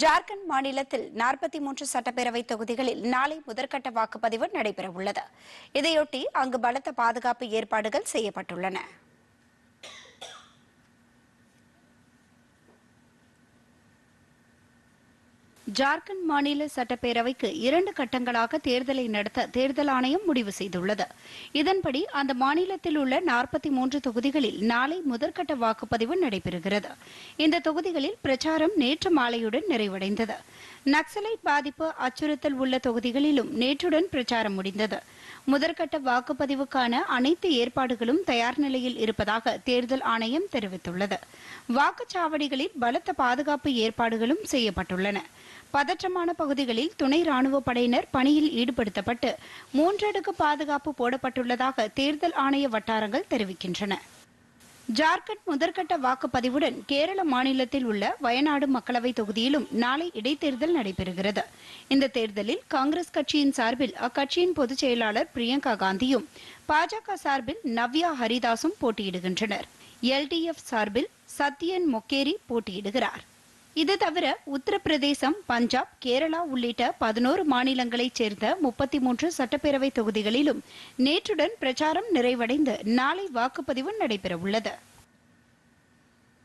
ஜார்க்கண்ட் மாநிலத்தில் நாற்பத்தி மூன்று சட்டப்பேரவை தொகுதிகளில் நாளை முதற்கட்ட வாக்குப்பதிவு நடைபெறவுள்ளது. இதையொட்டி அங்கு பலத்த பாதுகாப்பு ஏற்பாடுகள் செய்யப்பட்டுள்ளன. ஜார்க்கண்ட் மாநில சட்டப்பேரவைக்கு இரண்டு கட்டங்களாக தேர்தலை நடத்த தேர்தல் ஆணையம் முடிவு செய்துள்ளது. இதன்படி அந்த மாநிலத்தில் உள்ள நாற்பத்தி மூன்று தொகுதிகளில் நாளை முதற்கட்ட வாக்குப்பதிவு நடைபெறுகிறது. இந்த தொகுதிகளில் பிரச்சாரம் நேற்று மாலையுடன் நிறைவடைந்தது. நக்சலைட் பாதிப்பு அச்சுறுத்தல் உள்ள தொகுதிகளிலும் நேற்றுடன் பிரச்சாரம் முடிந்தது. முதற்கட்ட வாக்குப்பதிவுக்கான அனைத்து ஏற்பாடுகளும் தயார் நிலையில் இருப்பதாக தேர்தல் ஆணையம் தெரிவித்துள்ளது. வாக்குச்சாவடிகளில் பலத்த பாதுகாப்பு ஏற்பாடுகளும் செய்யப்பட்டுள்ளன. பதற்றமான பகுதிகளில் துணை ராணுவ படையினர் பணியில் ஈடுபடுத்தப்பட்டு மூன்றடுக்கு பாதுகாப்பு போடப்பட்டுள்ளதாக தேர்தல் ஆணைய வட்டாரங்கள் தெரிவிக்கின்றன. ஜார்க்கண்ட் முதற்கட்ட வாக்குப்பதிவுடன் கேரள மாநிலத்தில் உள்ள வயநாடு மக்களவை தொகுதியிலும் நாளை இடைத்தேர்தல் நடைபெறுகிறது. இந்த தேர்தலில் காங்கிரஸ் கட்சியின் சார்பில் அக்கட்சியின் பொதுச் செயலாளர் பிரியங்கா காந்தியும் பாஜக சார்பில் நவ்யா ஹரிதாசும் போட்டியிடுகின்றனர். எல்டிஎஃப் சார்பில் சத்யன் மொக்கேரி போட்டியிடுகிறார். இது தவிர உத்தரப்பிரதேசம் பஞ்சாப் கேரளா உள்ளிட்ட பதினோரு மாநிலங்களைச் சேர்ந்த முப்பத்தி மூன்று சட்டப்பேரவை தொகுதிகளிலும் நேற்றுடன் பிரச்சாரம் நிறைவடைந்து நாளை வாக்குப்பதிவு நடைபெறவுள்ளது.